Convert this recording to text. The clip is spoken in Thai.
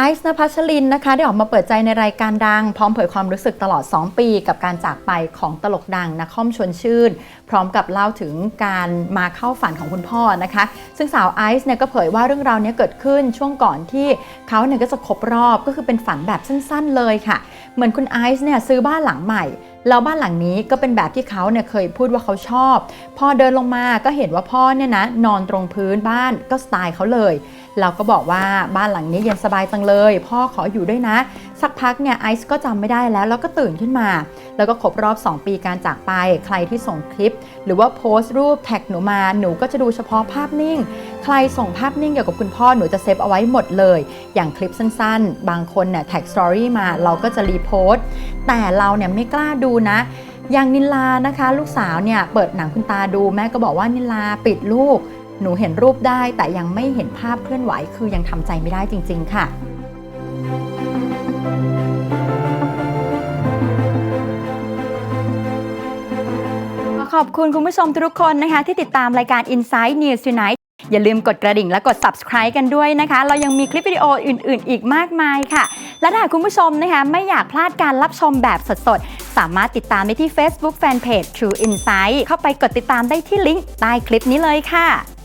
ไอซ์นภัชรินนะคะได้ออกมาเปิดใจในรายการดัง พร้อมเผยความรู้สึกตลอด 2 ปี กับการจากไปของตลกดังนักคอมชวนชื่น พร้อมกับเล่าถึงการมาเข้าฝันของคุณพ่อนะคะ ซึ่งสาวไอซ์เนี่ยก็เผยว่าเรื่องราวนี้เกิดขึ้นช่วงก่อนที่เขาเนี่ยก็จะครบรอบก็คือเป็นฝันแบบสั้นๆเลยค่ะ เหมือนคุณไอซ์เนี่ยซื้อบ้านหลังใหม่แล้วบ้านหลังนี้ก็เป็นแบบที่เขาเนี่ยเคยพูดว่าเขาชอบ พอเดินลงมาก็เห็นว่าพ่อเนี่ยนะนอนตรงพื้นบ้านก็สไตล์เขาเลย เราก็บอกว่าบ้านหลังนี้เย็นสบายจังเลย พ่อขออยู่ด้วยนะ สักพักเนี่ยไอซ์ก็จำไม่ได้แล้ว แล้วก็ตื่นขึ้นมา แล้วก็ครบรอบ 2 ปีการจากไป ใครที่ส่งคลิป หรือว่าโพสต์รูปแท็กหนูมาหนูก็จะดูเฉพาะภาพนิ่ง ใครส่งภาพนิ่งเกี่ยวกับคุณพ่อหนูจะเซฟเอาไว้หมดเลย อย่างคลิปสั้นๆ บางคนเนี่ยแท็กสตอรี่มาเราก็จะรีโพสต์แต่เราเนี่ยไม่กล้าดูนะอย่างนิลานะคะ ลูกสาวเนี่ยเปิดหนังคุณตาดูแม่ก็บอกว่านิลาปิดลูก หนูเห็นรูปได้แต่ยังไม่เห็นภาพเคลื่อนไหว คือยังทำใจไม่ได้จริง ๆ ค่ะ ขอบคุณคุณผู้ชมทุกคนนะคะ ที่ติดตามรายการ Inside News Tonight อย่าลืมกดกระดิ่งและกด subscribe กันด้วยนะคะ เรายังมีคลิปวิดีโออื่น ๆ อีกมากมายค่ะ และถ้าคุณผู้ชมนะคะไม่อยากพลาดการรับชมแบบสด ๆ สามารถติดตามได้ที่ Facebook Fanpage True Insight เข้าไปกดติดตามได้ที่ลิงก์ใต้คลิปนี้เลยค่ะ